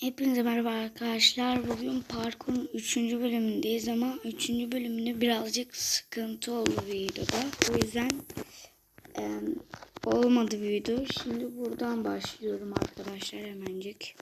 Hepinize merhaba arkadaşlar. Bugün parkurun 3. bölümündeyiz ama 3. bölümünde birazcık sıkıntı oldu videoda. O yüzden e, olmadı video. Şimdi buradan başlıyorum arkadaşlar hemencik.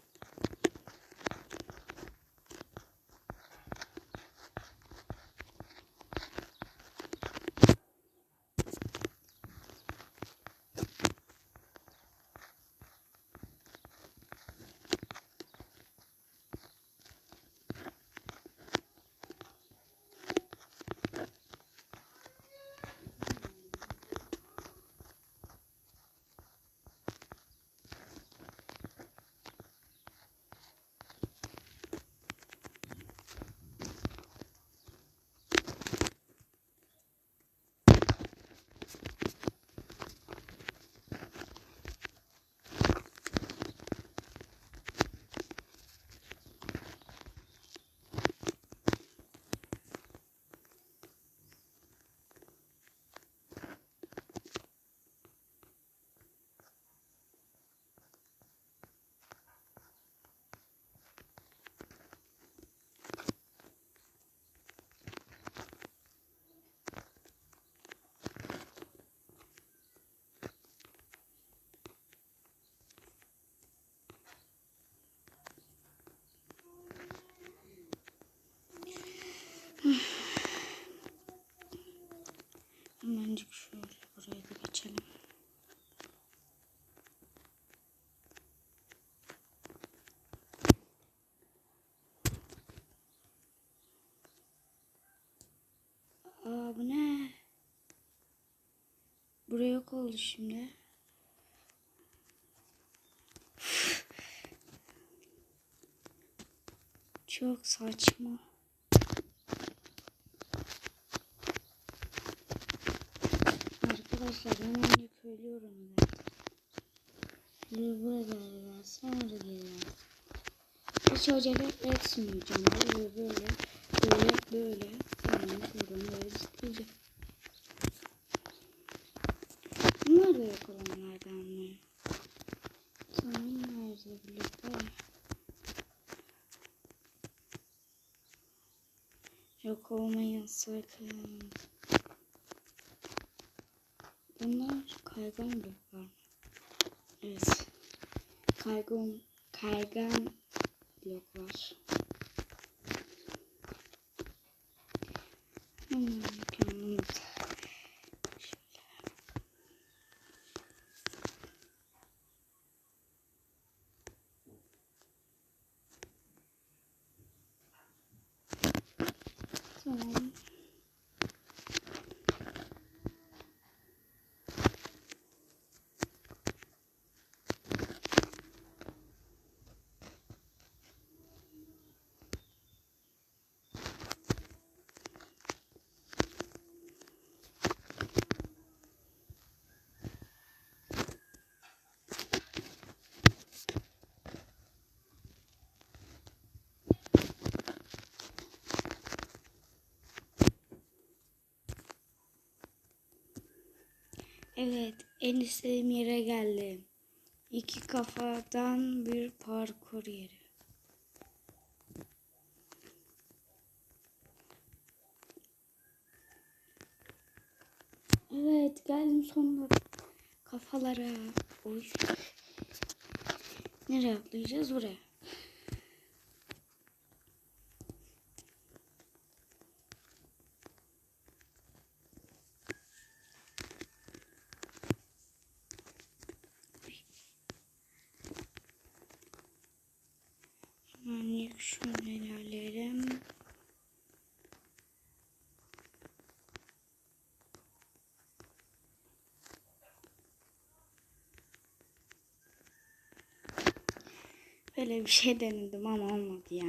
Hemencik şöyle buraya da geçelim. Aa bu ne? Buraya yok oldu şimdi. Çok saçma. Arkadaşlar ben önce söylüyorum da. Buraya galiba sonra geliyor. Hiç acele etmeyeceğim. Böyle böyle böyle böyle. Yani buradan böyle zıplayacağım. Bunlar da yok olanlardan mı? Tamam nerede birlikte? Yok olmayın sakın. Bunlar kaygan bloklar. Evet. Kaygan, kaygan bloklar. Hmm, mükemmel. Tamam. Evet, en istediğim yere geldim. İki kafadan bir parkur yeri. Evet, geldim sonunda kafalara. Oy. Nereye atlayacağız? Buraya. Hemen şöyle ilerleyelim. Böyle bir şey denedim ama olmadı ya.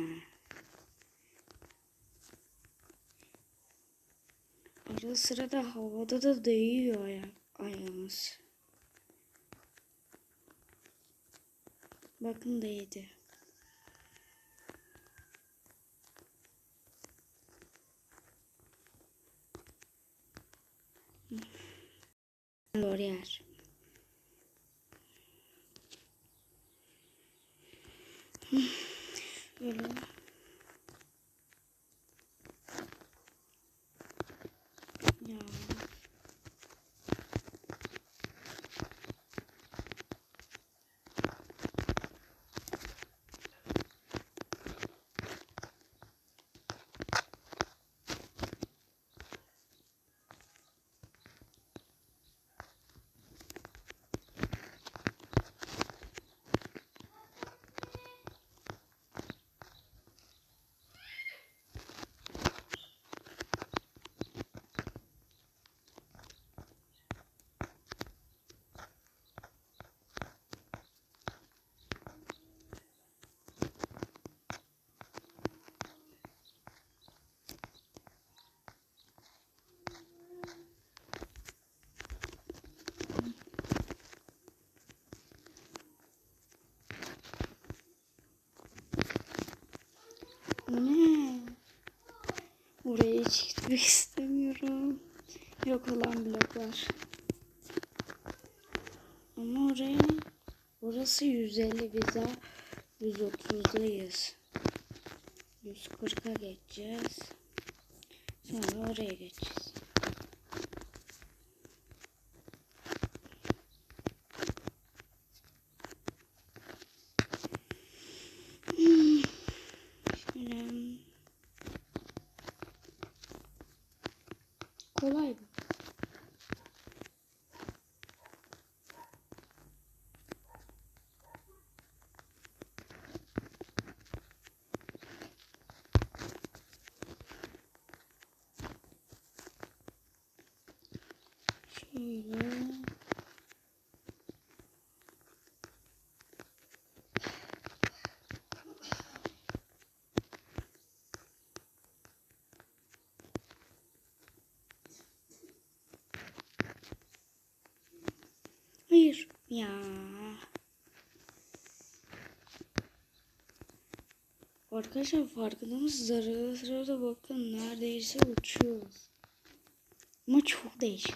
Arada sırada havada da değiyor aya ayağımız. Bakın değdi. Doğru. Böyle. Oraya hiç gitmek istemiyorum. Yok olan bloklar. Ama oraya burası 150 biz daha 130'dayız. 140'a geçeceğiz. Sonra oraya geçeceğiz. Hmm. Şöyle. Kolay bu. Şöyle. Hayır. Ya. Arkadaşlar farkında mısınız? Arada sırada bakın neredeyse uçuyoruz. Ama çok değişik.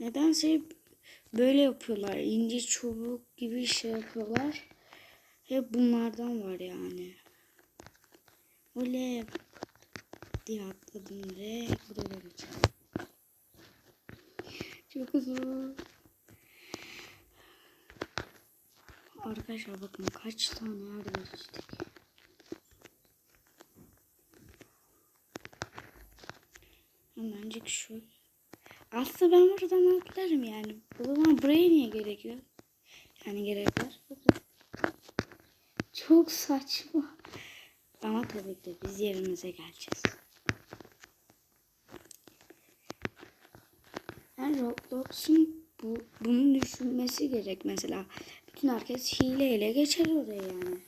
Nedense hep böyle yapıyorlar. İnce çubuk gibi şey yapıyorlar. Hep bunlardan var yani. Oley diye atladım direkt buraya geçeceğim. Çok uzun. Arkadaşlar bakın kaç tane yer geçtik. Hemencik şu. Aslında ben buradan atlarım yani. O zaman buraya niye gerekiyor? Yani gerek var. Çok saçma. Ama tabii ki biz yerimize geleceğiz. Yani Roblox'un bu, bunu düşünmesi gerek mesela. Bütün herkes hileyle geçer oraya yani.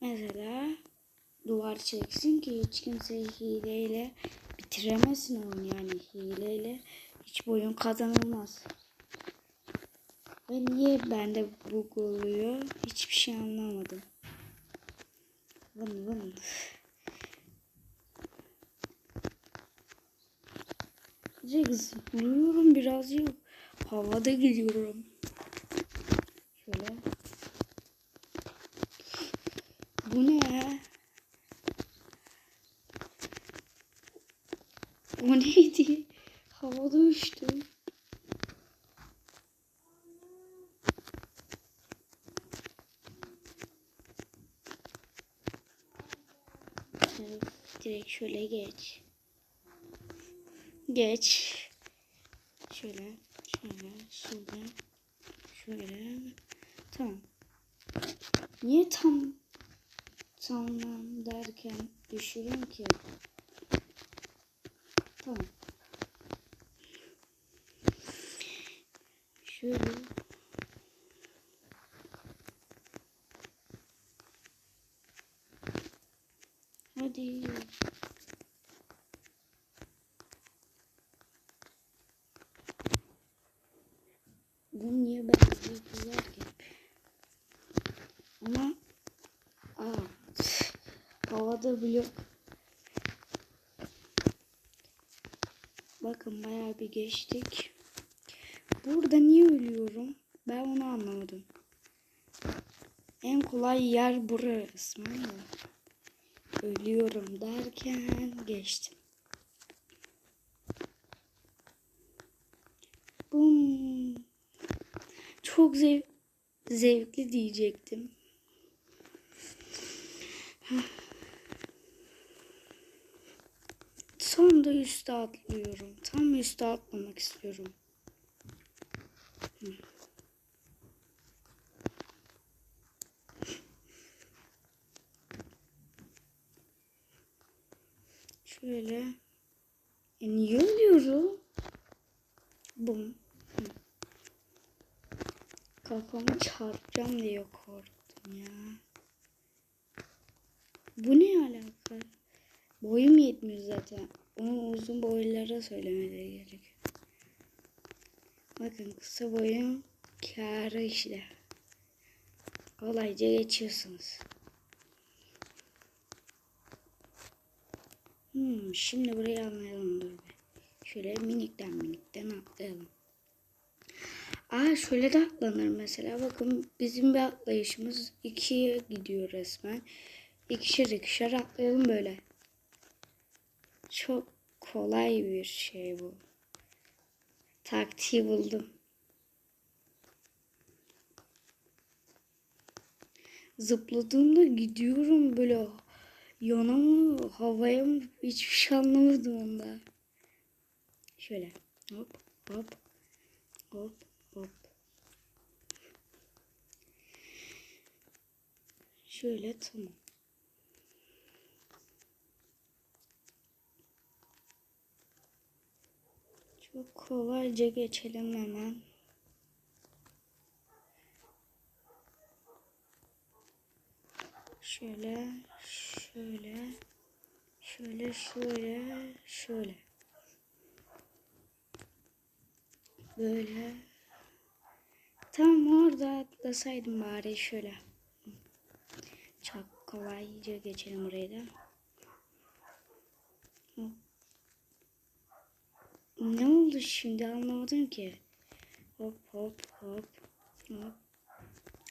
Mesela duvar çeksin ki hiç kimse hileyle bitiremesin oyunu yani hileyle hiç oyun kazanılmaz. Ve niye bende bug oluyor hiçbir şey anlamadım. Vın vın. Direkt zıplıyorum birazcık havada gidiyorum. Şöyle. Bu ne ya? O neydi? Havada uçtum. Direkt şöyle geç. Geç. Şöyle, şöyle, şöyle, şöyle. Tamam. Niye tam tamam derken düşürüm ki? Tamam. Şöyle. Hadi. Bunu niye ben yapıyorlar ki? Ama havada blok Bakın bayağı bir geçtik. Burada niye ölüyorum? Ben onu anlamadım. En kolay yer burası mı? Ölüyorum derken geçtim. Bum. Çok zev zevkli diyecektim. Son da üste atlıyorum. Tam üste atlamak istiyorum. Şöyle. E niye. Hı. Kafamı çarpacağım diye korktum ya. Bu ne alaka? Boyum yetmiyor zaten. Onu uzun boylulara söylemeleri gerekiyor. Bakın kısa boyun kârı işte. Kolayca geçiyorsunuz. Hmm, şimdi burayı anlayalım dur bir. Şöyle minikten minikten atlayalım. Aa şöyle de atlanır mesela. Bakın bizim bir atlayışımız ikiye gidiyor resmen. İkişer ikişer atlayalım böyle. Çok kolay bir şey bu. Taktiği buldum. Zıpladığımda gidiyorum böyle yana mı havaya mı hiçbir şey anlamadım onda. Şöyle hop hop hop hop. Şöyle tamam. Çok kolayca geçelim hemen. Şöyle, şöyle, şöyle, şöyle, şöyle. Böyle. Tam orada atlasaydım bari şöyle. Çok kolayca geçelim orayı da. Hop. Ne oldu şimdi anlamadım ki. Hop hop hop hop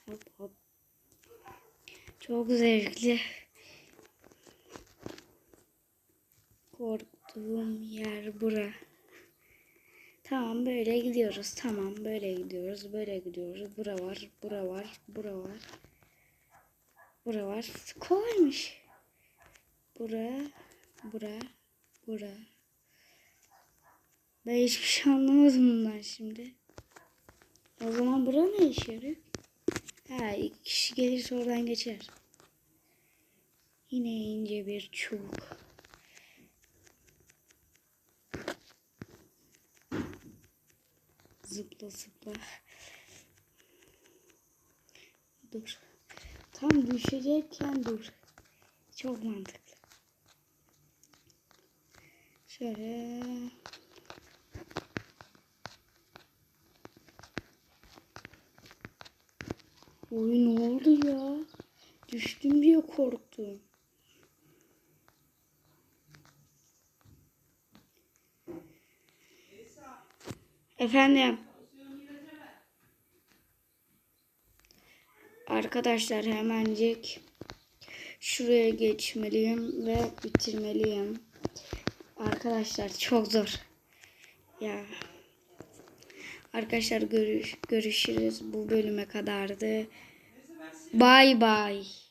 hop hop. Çok zevkli. Korktuğum yer bura. Tamam böyle gidiyoruz. Tamam böyle gidiyoruz. Böyle gidiyoruz. Bura var. Bura var. Bura var. Bura var. Kolaymış. Bura. Bura. Bura. Ben hiçbir şey anlamadım bundan şimdi. O zaman bura ne işe yarıyor? Ha iki kişi gelirse oradan geçer. Yine ince bir çubuk. Zıpla zıpla. Dur. Tam düşecekken dur. Çok mantıklı. Şöyle. Oy ne oldu ya? Düştüm diye korktum. Efendim. Arkadaşlar hemencik şuraya geçmeliyim ve bitirmeliyim. Arkadaşlar çok zor. Ya. Arkadaşlar görüş, görüşürüz. Bu bölüme kadardı. Bay bay.